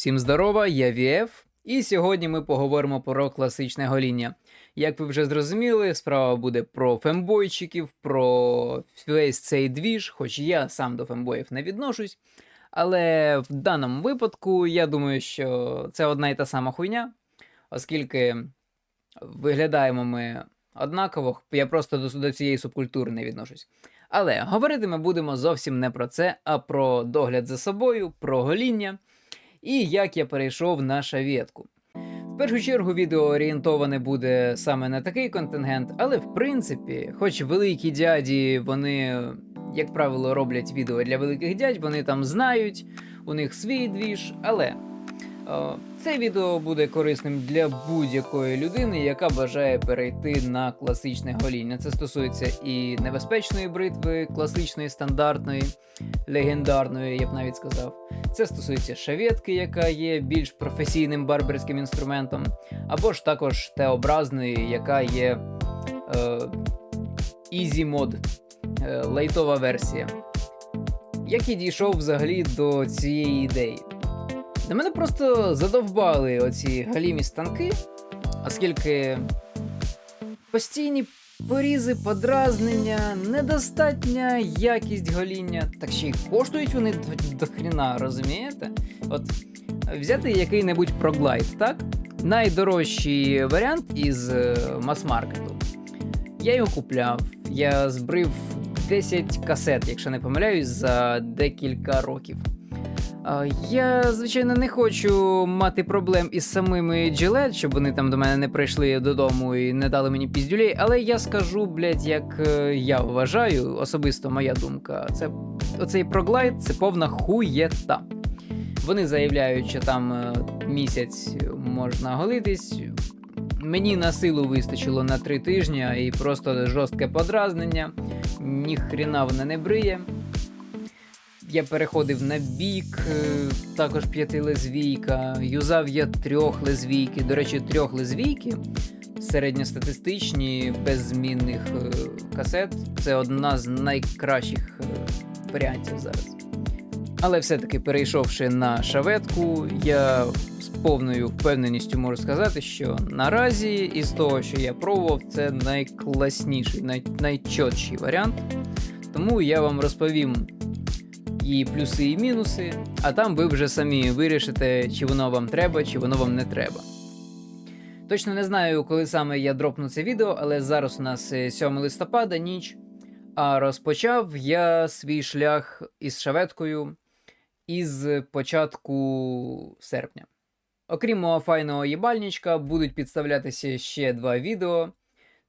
Всім здорова, я Вєв, і сьогодні ми поговоримо про класичне гоління. Як ви вже зрозуміли, справа буде про фембойчиків, про весь цей двіж, хоч я сам до фембоїв не відношусь. Але в даному випадку я думаю, що це одна і та сама хуйня, оскільки виглядаємо ми однаково, я просто до, до цієї субкультури не відношусь. Але говорити ми будемо зовсім не про це, а про догляд за собою, про гоління і як я перейшов на шавєтку. В першу чергу відео орієнтоване буде саме на такий контингент, але в принципі, хоч великі дяді, вони, як правило, роблять відео для великих дядь, вони там знають, у них свій двіж, але це відео буде корисним для будь-якої людини, яка бажає перейти на класичне гоління. Це стосується і небезпечної бритви, класичної, стандартної, легендарної, я б навіть сказав. Це стосується шаветки, яка є більш професійним барберським інструментом, або ж також Т-образної, яка є е, Easy Mod, е, лайтова версія. Як я дійшов взагалі до цієї ідеї? На мене просто задовбали оці галімі станки, оскільки постійні порізи, подразнення, недостатня якість гоління, так ще й коштують вони до, хріна, розумієте? От взяти який-небудь проглайд, так? Найдорожчий варіант із е, мас-маркету. Я його купляв, я збрив 10 касет, якщо не помиляюсь, за декілька років. Я, звичайно, не хочу мати проблем із самими Gillette, щоб вони там до мене не прийшли додому і не дали мені піздюлей, але я скажу, блядь, як е, я вважаю, особисто моя думка, це оцей проглайд це повна хуєта. Вони заявляють, що там е, місяць можна голитись. Мені на силу вистачило на три тижні і просто жорстке подразнення. Ніхрена вона не бриє. Я переходив на бік, е, також п'ятилезвійка. Юзав я трьох лезвійки. До речі, трьох лезвійки середньостатистичні, без змінних е, касет. Це одна з найкращих е, варіантів зараз. Але все-таки перейшовши на шаветку, я з повною впевненістю можу сказати, що наразі із того, що я пробував, це найкласніший, най- найчотший варіант. Тому я вам розповім і плюси, і мінуси, а там ви вже самі вирішите, чи воно вам треба, чи воно вам не треба. Точно не знаю, коли саме я дропну це відео, але зараз у нас е, 7 листопада, ніч. А розпочав я свій шлях із шаветкою із початку серпня. Окрім мого файного їбальничка, будуть підставлятися ще два відео.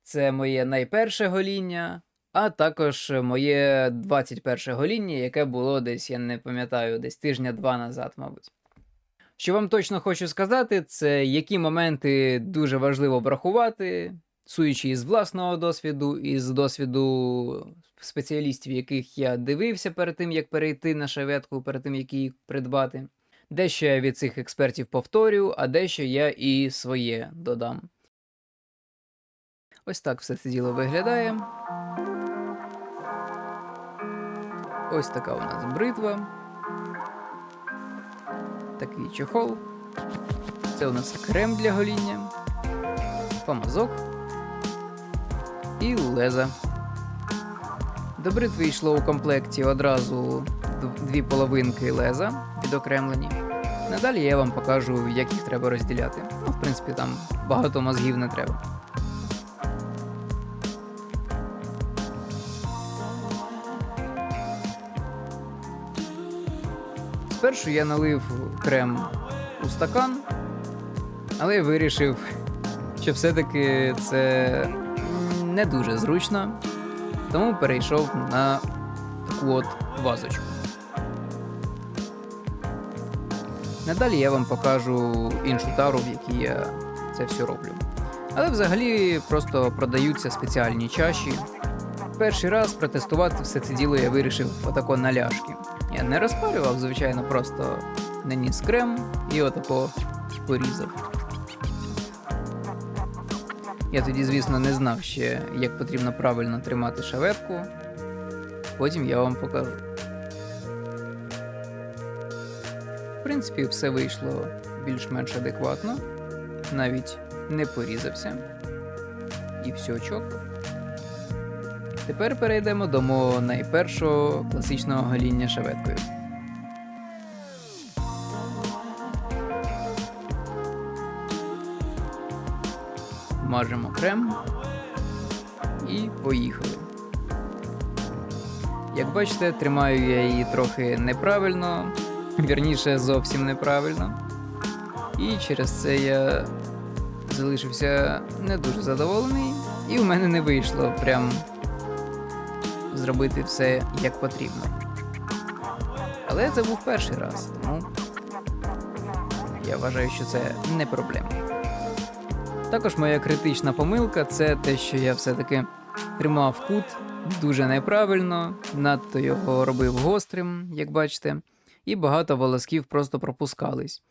Це моє найперше гоління, а також моє 21 гоління, яке було десь, я не пам'ятаю, десь тижня-два назад, мабуть. Що вам точно хочу сказати, це які моменти дуже важливо врахувати, суючи із власного досвіду, із досвіду спеціалістів, яких я дивився перед тим, як перейти на шаветку, перед тим, як її придбати. Дещо я від цих експертів повторю, а дещо я і своє додам. Ось так все це діло виглядає. Ось така у нас бритва. Такий чохол. Це у нас крем для гоління, помазок і леза. До бритви йшло у комплекті одразу дві половинки леза відокремлені. Надалі я вам покажу, як їх треба розділяти. Ну, в принципі, там багато мозгів не треба. Спершу я налив крем у стакан, але я вирішив, що все-таки це не дуже зручно, тому перейшов на таку от вазочку. Надалі я вам покажу іншу тару, в якій я це все роблю. Але взагалі просто продаються спеціальні чаші. Перший раз протестувати все це діло я вирішив отако на ляшки. Я не розпарював, звичайно, просто наніс крем і отако порізав. Я тоді, звісно, не знав ще, як потрібно правильно тримати шаветку. Потім я вам покажу. В принципі, все вийшло більш-менш адекватно, навіть не порізався. І все чітко. Тепер перейдемо до мого найпершого класичного гоління шаветкою. Мажемо крем і поїхали. Як бачите, тримаю я її трохи неправильно, вірніше зовсім неправильно. І через це я залишився не дуже задоволений, і в мене не вийшло прям зробити все як потрібно. Але це був перший раз, тому я вважаю, що це не проблема. Також моя критична помилка це те, що я все-таки тримав кут дуже неправильно, надто його робив гострим, як бачите, і багато волосків просто пропускались.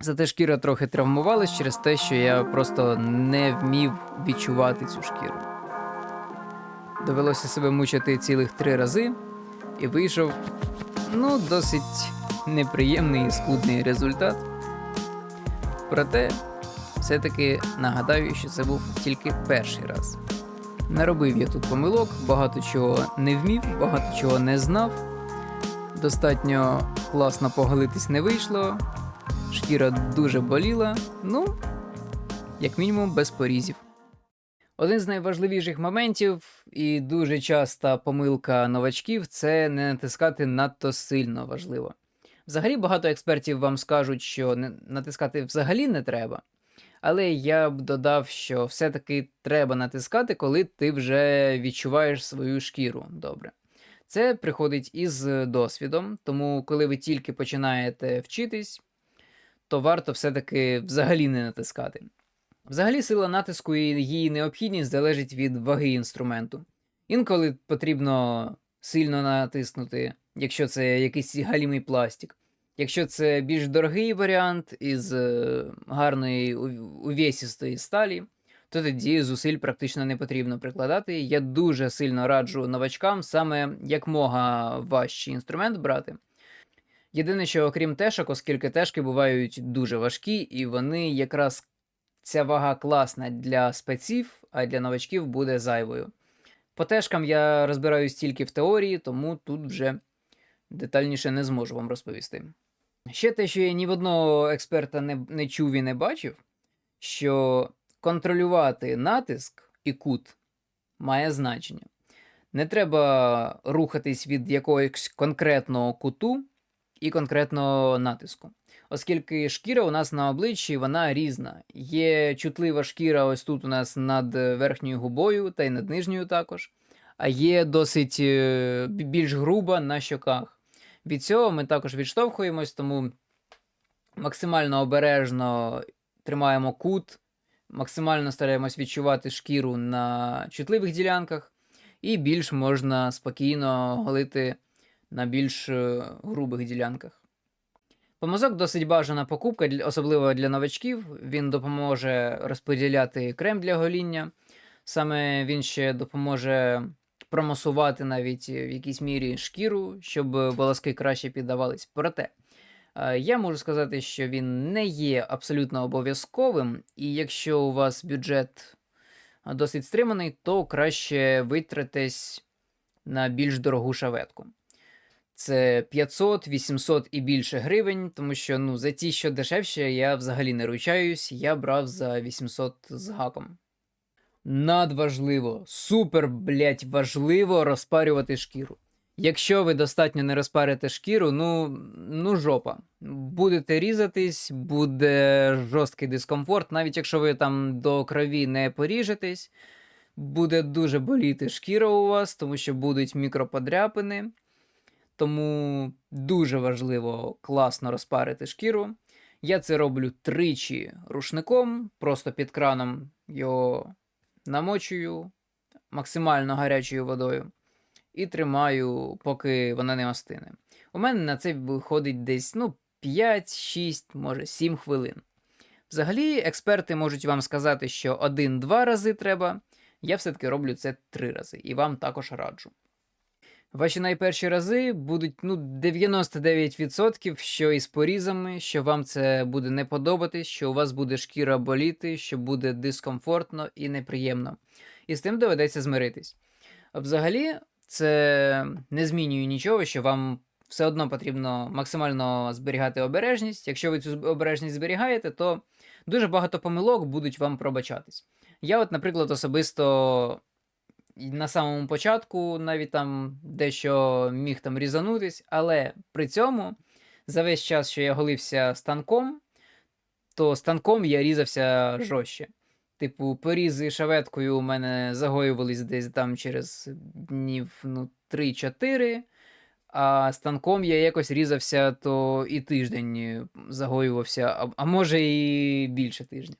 Зате шкіра трохи травмувалась через те, що я просто не вмів відчувати цю шкіру. Довелося себе мучити цілих три рази, і вийшов ну, досить неприємний і скудний результат. Проте, все-таки нагадаю, що це був тільки перший раз. Наробив я тут помилок, багато чого не вмів, багато чого не знав. Достатньо класно поголитись не вийшло. Шкіра дуже боліла, ну, як мінімум, без порізів. Один з найважливіших моментів і дуже часта помилка новачків це не натискати надто сильно важливо. Взагалі багато експертів вам скажуть, що натискати взагалі не треба. Але я б додав, що все-таки треба натискати, коли ти вже відчуваєш свою шкіру добре. Це приходить із досвідом, тому коли ви тільки починаєте вчитись, то варто все-таки взагалі не натискати. Взагалі, сила натиску і її необхідність залежить від ваги інструменту. Інколи потрібно сильно натиснути, якщо це якийсь галімий пластик. Якщо це більш дорогий варіант із е, гарної увесістої сталі, то тоді зусиль практично не потрібно прикладати. Я дуже сильно раджу новачкам саме як мога важчий інструмент брати. Єдине, що окрім тешок, оскільки тешки бувають дуже важкі, і вони якраз ця вага класна для спеців, а для новачків буде зайвою. По тешкам я розбираюсь тільки в теорії, тому тут вже детальніше не зможу вам розповісти. Ще те, що я ні в одного експерта не, не чув і не бачив, що контролювати натиск і кут має значення. Не треба рухатись від якогось конкретного куту і конкретного натиску. Оскільки шкіра у нас на обличчі вона різна. Є чутлива шкіра ось тут у нас над верхньою губою та й над нижньою також, а є досить е, більш груба на щоках. Від цього ми також відштовхуємось, тому максимально обережно тримаємо кут, максимально стараємось відчувати шкіру на чутливих ділянках, і більш можна спокійно голити на більш е, грубих ділянках. Помазок досить бажана покупка, особливо для новачків. Він допоможе розподіляти крем для гоління. Саме він ще допоможе промасувати навіть в якійсь мірі шкіру, щоб волоски краще піддавались. Проте е, я можу сказати, що він не є абсолютно обов'язковим, і якщо у вас бюджет досить стриманий, то краще витратись на більш дорогу шаветку. Це 500, 800 і більше гривень, тому що ну, за ті, що дешевше, я взагалі не ручаюсь, я брав за 800 з гаком. Надважливо, супер, блять, важливо розпарювати шкіру. Якщо ви достатньо не розпарите шкіру, ну ну жопа. Будете різатись, буде жорсткий дискомфорт, навіть якщо ви там до крові не поріжетесь, буде дуже боліти шкіра у вас, тому що будуть мікроподряпини. Тому дуже важливо класно розпарити шкіру. Я це роблю тричі рушником, просто під краном його намочую максимально гарячою водою і тримаю, поки вона не остине. У мене на це виходить десь ну, 5, 6, може 7 хвилин. Взагалі, експерти можуть вам сказати, що 1-2 рази треба. Я все-таки роблю це 3 рази і вам також раджу. Ваші найперші рази будуть ну, 99%, що із порізами, що вам це буде не подобатись, що у вас буде шкіра боліти, що буде дискомфортно і неприємно. І з тим доведеться змиритись. Взагалі, це не змінює нічого, що вам все одно потрібно максимально зберігати обережність. Якщо ви цю обережність зберігаєте, то дуже багато помилок будуть вам пробачатись. Я, от, наприклад, особисто і на самому початку навіть там дещо міг там різанутись, але при цьому за весь час, що я голився станком, то станком я різався жорстче. Типу, порізи шаветкою у мене загоювались десь там через днів ну, 3-4, а станком я якось різався, то і тиждень загоювався, а, а може і більше тижнів.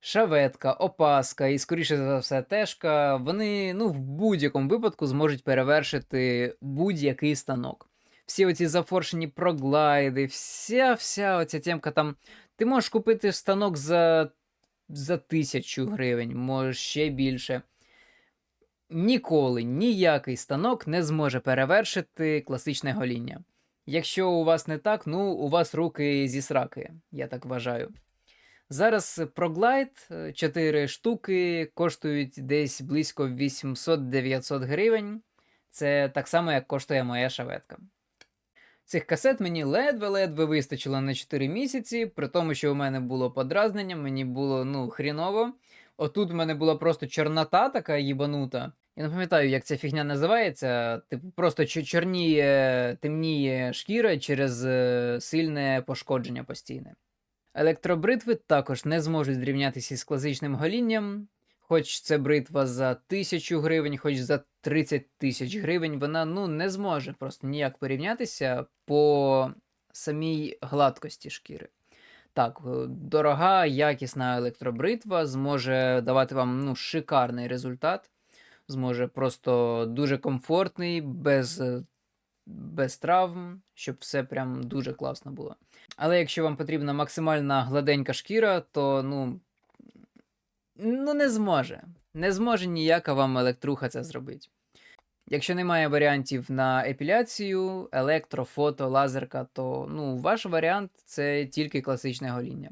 Шаветка, опаска і, скоріше за все, тежка, вони ну, в будь-якому випадку зможуть перевершити будь-який станок. Всі оці зафоршені проглайди, вся вся оця темка там. Ти можеш купити станок за за тисячу гривень, може ще більше. Ніколи ніякий станок не зможе перевершити класичне гоління. Якщо у вас не так, ну у вас руки зі сраки, я так вважаю. Зараз ProGlide 4 штуки коштують десь близько 800-900 гривень. Це так само, як коштує моя шаветка. Цих касет мені ледве-ледве вистачило на 4 місяці, при тому, що у мене було подразнення, мені було ну, хріново. Отут в мене була просто чорнота така їбанута. Я не пам'ятаю, як ця фігня називається. Типу, просто чорніє, темніє шкіра через е, сильне пошкодження постійне. Електробритви також не зможуть зрівнятися з класичним голінням. Хоч це бритва за тисячу гривень, хоч за 30 тисяч гривень, вона ну, не зможе просто ніяк порівнятися по самій гладкості шкіри. Так, е, дорога, якісна електробритва зможе давати вам ну, шикарний результат, зможе просто дуже комфортний, без е, без травм, щоб все прям дуже класно було. Але якщо вам потрібна максимальна гладенька шкіра, то ну, ну не зможе. Не зможе ніяка вам електруха це зробити. Якщо немає варіантів на епіляцію, електро, фото, лазерка, то ну, ваш варіант це тільки класичне гоління.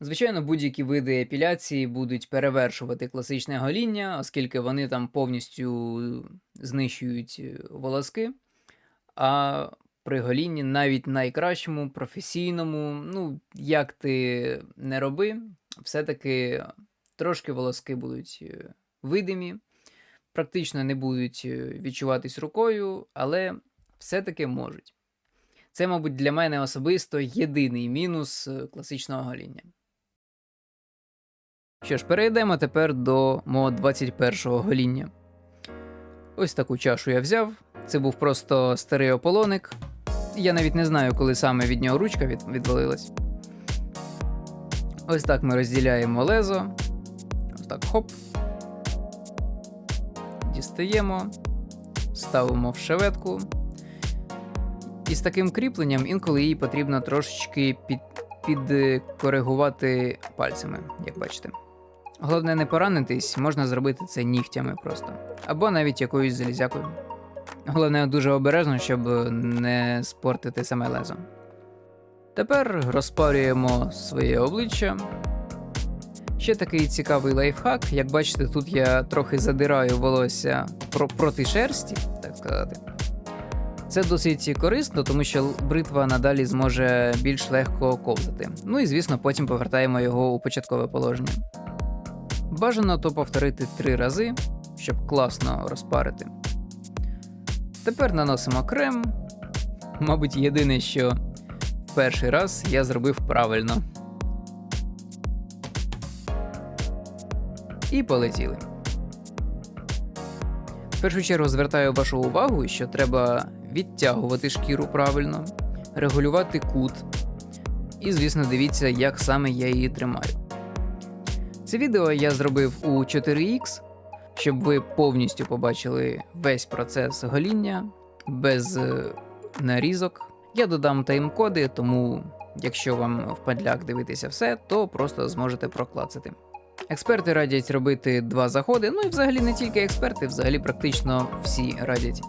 Звичайно, будь-які види епіляції будуть перевершувати класичне гоління, оскільки вони там повністю знищують волоски. А при голінні навіть найкращому, професійному, ну, як ти не роби, все-таки трошки волоски будуть е, видимі, практично не будуть е, відчуватись рукою, але все-таки можуть. Це, мабуть, для мене особисто єдиний мінус е, класичного гоління. Що ж, перейдемо тепер до мого 21-го гоління. Ось таку чашу я взяв. Це був просто старий ополоник. Я навіть не знаю, коли саме від нього ручка від, відвалилась. Ось так ми розділяємо лезо. Ось так хоп. Дістаємо, ставимо в шеветку. І з таким кріпленням інколи її потрібно трошечки під, підкоригувати пальцями, як бачите. Головне, не поранитись, можна зробити це нігтями просто. Або навіть якоюсь залізякою. Головне, дуже обережно, щоб не спортити саме лезо. Тепер розпарюємо своє обличчя. Ще такий цікавий лайфхак. Як бачите, тут я трохи задираю волосся проти шерсті, так сказати. Це досить корисно, тому що бритва надалі зможе більш легко ковзати. Ну і звісно, потім повертаємо його у початкове положення. Бажано то повторити три рази, щоб класно розпарити. Тепер наносимо крем. Мабуть, єдине, що перший раз я зробив правильно. І полетіли. В першу чергу звертаю вашу увагу, що треба відтягувати шкіру правильно, регулювати кут. І, звісно, дивіться, як саме я її тримаю. Це відео я зробив у 4X, щоб ви повністю побачили весь процес гоління без е, нарізок. Я додам тайм-коди, тому якщо вам впадляк дивитися все, то просто зможете проклацати. Експерти радять робити два заходи. Ну і взагалі не тільки експерти, взагалі практично всі радять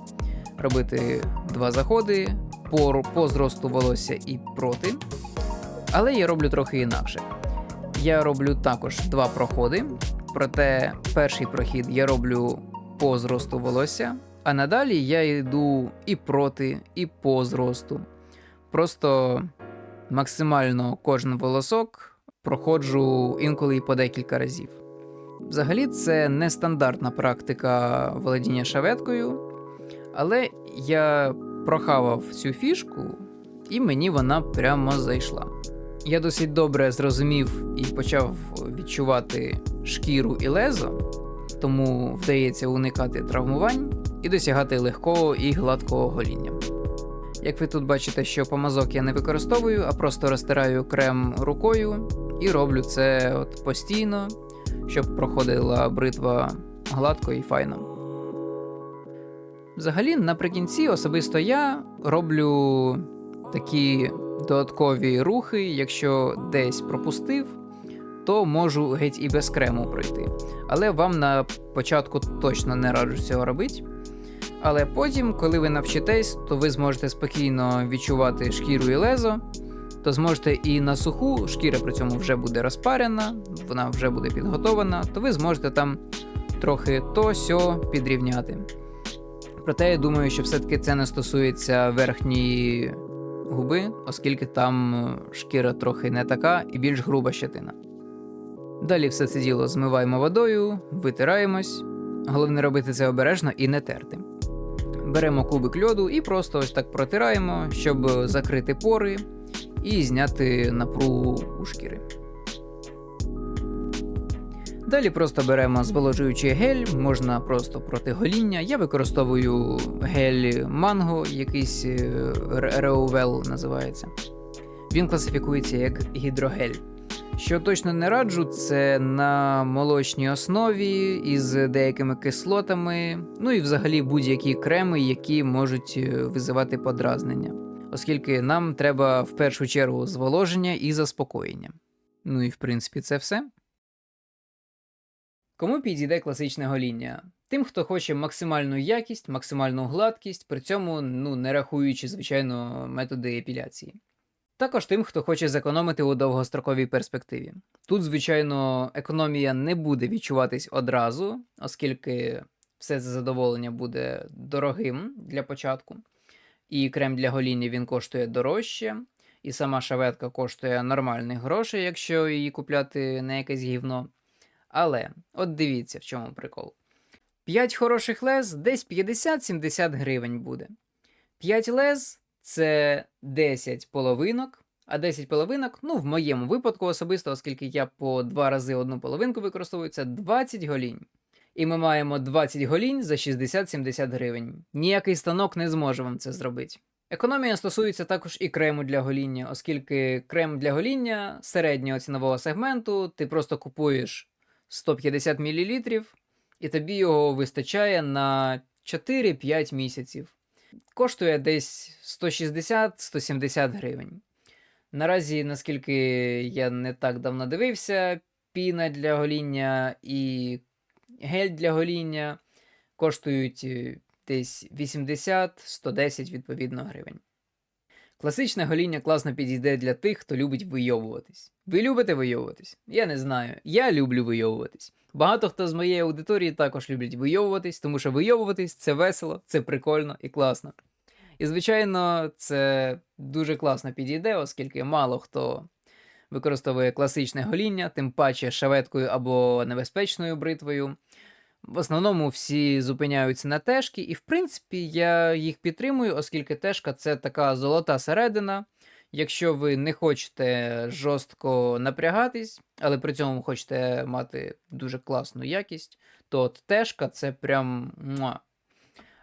робити два заходи по, по зросту волосся і проти. Але я роблю трохи інакше. Я роблю також два проходи. Проте перший прохід я роблю по зросту волосся, а надалі я йду і проти, і по зросту. Просто максимально кожен волосок проходжу інколи і по декілька разів. Взагалі, це нестандартна практика володіння шаветкою, але я прохавав цю фішку, і мені вона прямо зайшла. Я досить добре зрозумів і почав відчувати шкіру і лезо, тому вдається уникати травмувань і досягати легкого і гладкого гоління. Як ви тут бачите, що помазок я не використовую, а просто розтираю крем рукою і роблю це от постійно, щоб проходила бритва гладко і файно. Взагалі, наприкінці особисто я роблю такі додаткові рухи, якщо десь пропустив, то можу геть і без крему пройти. Але вам на початку точно не раджу цього робити. Але потім, коли ви навчитесь, то ви зможете спокійно відчувати шкіру і лезо, то зможете і на суху, шкіра при цьому вже буде розпарена, вона вже буде підготована, то ви зможете там трохи то сьо підрівняти. Проте я думаю, що все-таки це не стосується верхньої губи, оскільки там е, шкіра трохи не така і більш груба щетина. Далі все це діло змиваємо водою, витираємось. Головне робити це обережно і не терти. Беремо кубик льоду і просто ось так протираємо, щоб закрити пори і зняти напругу у шкіри. Далі просто беремо зволожуючий гель, можна просто проти гоління. Я використовую гель манго, якийсь е, Реувел називається. Він класифікується як гідрогель. Що точно не раджу, це на молочній основі із деякими кислотами, ну і взагалі будь-які креми, які можуть е, визивати подразнення, оскільки нам треба в першу чергу зволоження і заспокоєння. Ну і в принципі це все. Кому підійде класичне гоління? Тим, хто хоче максимальну якість, максимальну гладкість, при цьому ну, не рахуючи, звичайно, методи епіляції. Також тим, хто хоче зекономити у довгостроковій перспективі. Тут, звичайно, економія не буде відчуватись одразу, оскільки все це задоволення буде дорогим для початку. І крем для гоління він коштує дорожче, і сама шаветка коштує нормальних грошей, якщо її купляти на якесь гівно. Але от дивіться, в чому прикол. 5 хороших лез десь 50-70 гривень буде. 5 лез це 10 половинок, а 10 половинок, ну, в моєму випадку особисто, оскільки я по два рази одну половинку використовую, це 20 голінь. І ми маємо 20 голінь за 60-70 гривень. Ніякий станок не зможе вам це зробити. Економія стосується також і крему для гоління, оскільки крем для гоління середнього цінового сегменту ти просто купуєш 150 мл, і тобі його вистачає на 4-5 місяців. Коштує десь 160-170 гривень. Наразі, наскільки я не так давно дивився, піна для гоління і гель для гоління коштують е, десь 80-110 відповідно гривень. Класичне гоління класно підійде для тих, хто любить вийовуватись. Ви любите вийовуватись? Я не знаю. Я люблю вийовуватись. Багато хто з моєї аудиторії також люблять вийовуватись, тому що вийовуватись це весело, це прикольно і класно. І, звичайно, це дуже класно підійде, оскільки мало хто використовує класичне гоління, тим паче шаветкою або небезпечною бритвою. В основному всі зупиняються на тежки, і в принципі я їх підтримую, оскільки тежка це така золота середина. Якщо ви не хочете жорстко напрягатись, але при цьому хочете мати дуже класну якість, то от тежка це прям. муа.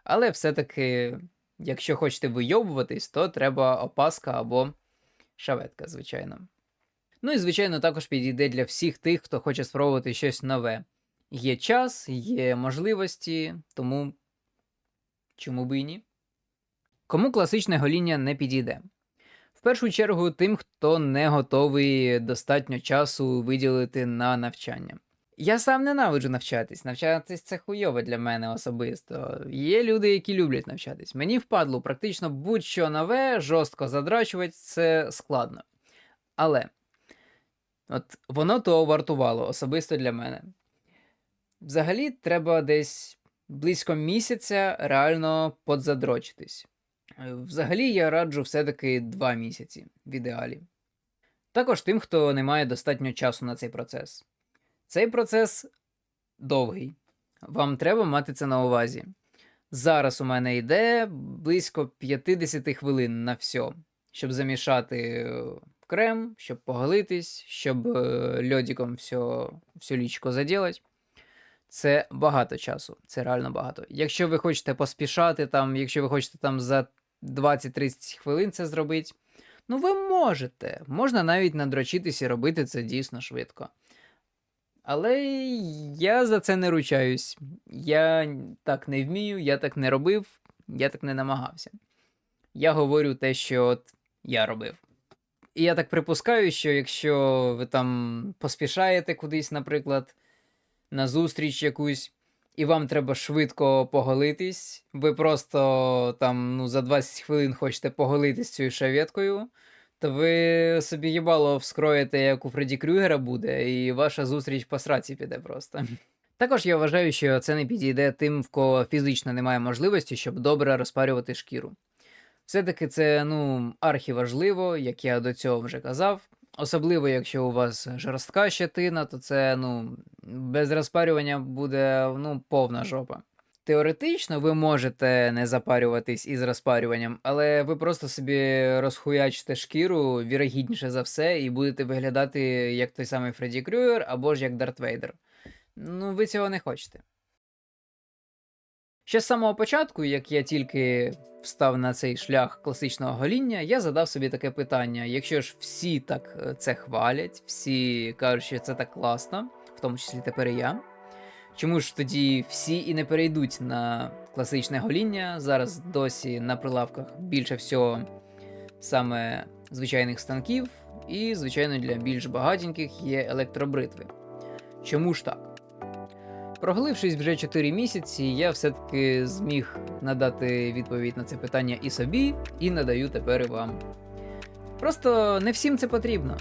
Але все-таки, якщо хочете вийобуватись, то треба опаска або шаветка, звичайно. Ну і, звичайно, також підійде для всіх тих, хто хоче спробувати щось нове. Є час, є можливості, тому чому би і ні? Кому класичне гоління не підійде? В першу чергу, тим, хто не готовий достатньо часу виділити на навчання. Я сам ненавиджу навчатись. Навчатись це хуйово для мене особисто. Є люди, які люблять навчатись. Мені впадло практично будь-що нове, жорстко задрачувати це складно. Але от воно того вартувало особисто для мене. Взагалі, треба десь близько місяця реально подзадрочитись. Е, Взагалі, я раджу все-таки два місяці в ідеалі. Також тим, хто не має достатньо часу на цей процес. Цей процес довгий. Вам треба мати це на увазі. Зараз у мене йде близько 50 хвилин на все, щоб замішати е, крем, щоб поголитись, щоб е, льодиком все, все лічко заділати. Це багато часу, це реально багато. Якщо ви хочете поспішати, там, якщо ви хочете там за 20-30 хвилин це зробити, ну ви можете. Можна навіть надрочитись і робити це дійсно швидко. Але я за це не ручаюсь. Я так не вмію, я так не робив, я так не намагався. Я говорю те, що от я робив. І я так припускаю, що якщо ви там поспішаєте кудись, наприклад, на зустріч якусь, і вам треба швидко поголитись, ви просто там ну, за 20 хвилин хочете поголитись цією шаветкою, то ви собі їбало вскроєте, як у Фредді Крюгера буде, і ваша зустріч по сраці піде просто. Також я вважаю, що це не підійде тим, в кого фізично немає можливості, щоб добре розпарювати шкіру. Все-таки це ну, архіважливо, як я до цього вже казав. Особливо, якщо у вас жорстка щетина, то це ну, без розпарювання буде ну, повна жопа. Теоретично ви можете не запарюватись із розпарюванням, але ви просто собі розхуячите шкіру вірогідніше за все, і будете виглядати як той самий Фредді Крюгер або ж як Дарт Вейдер. Ну, ви цього не хочете. Ще з самого початку, як я тільки встав на цей шлях класичного гоління, я задав собі таке питання: якщо ж всі так е, це хвалять, всі кажуть, що це так класно, в тому числі тепер і я. Чому ж тоді всі і не перейдуть на класичне гоління? Зараз досі на прилавках більше всього саме звичайних станків, і, звичайно, для більш багатеньких є електробритви. Чому ж так? Проглившись вже 4 місяці, я все-таки зміг надати відповідь на це питання і собі, і надаю тепер і вам. Просто не всім це потрібно.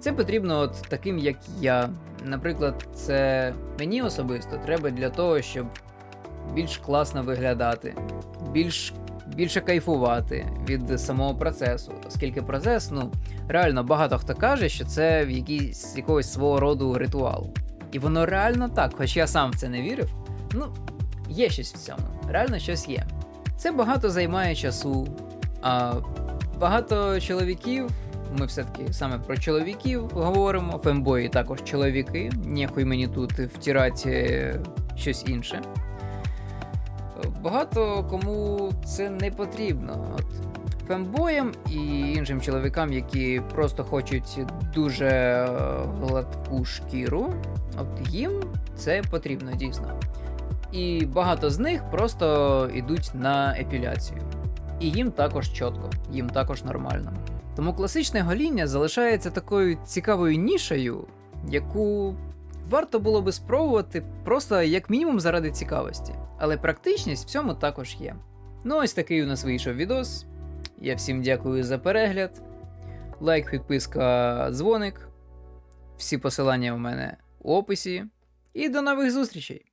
Це потрібно от таким, як я. Наприклад, це мені особисто треба для того, щоб більш класно виглядати, більш, більше кайфувати від самого процесу. Оскільки процес, ну, реально багато хто каже, що це в якийсь якогось свого роду ритуал. І воно реально так, хоч я сам в це не вірив. Ну, є щось в цьому, реально щось є. Це багато займає часу, а багато чоловіків, ми все-таки саме про чоловіків говоримо, фембої також чоловіки, ніхуй мені тут втирати щось інше. Багато кому це не потрібно. От фембоям і іншим чоловікам, які просто хочуть дуже е, гладку шкіру, от їм це потрібно дійсно. І багато з них просто йдуть на епіляцію. І їм також чітко, їм також нормально. Тому класичне гоління залишається такою цікавою нішею, яку варто було би спробувати просто як мінімум заради цікавості. Але практичність в цьому також є. Ну, ось такий у нас вийшов відос. Я всім дякую за перегляд. Лайк, підписка, дзвоник. Всі посилання у мене у описі. І до нових зустрічей!